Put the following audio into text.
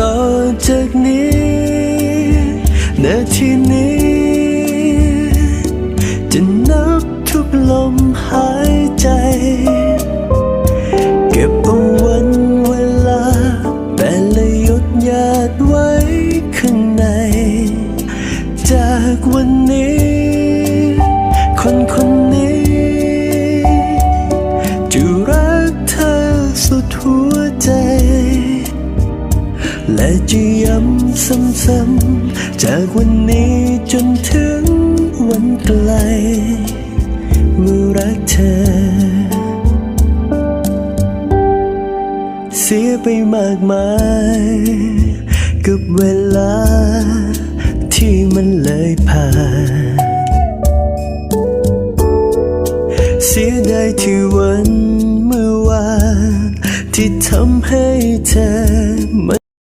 ต่อจากนี้นาทีนี้ จะนับทุกลมหายใจ เก็บเอาวันเวลา แต่ละหยดหยาดไว้ข้างใน จากวันนี้ และจะย้ำซ้ำๆ จากวันนี้จนถึงวันไกล เมื่อรักเธอ เสียไปมากมาย กับเวลาที่มันเลยผ่าน เสียดายที่วันเมื่อวานที่ทำให้เธอ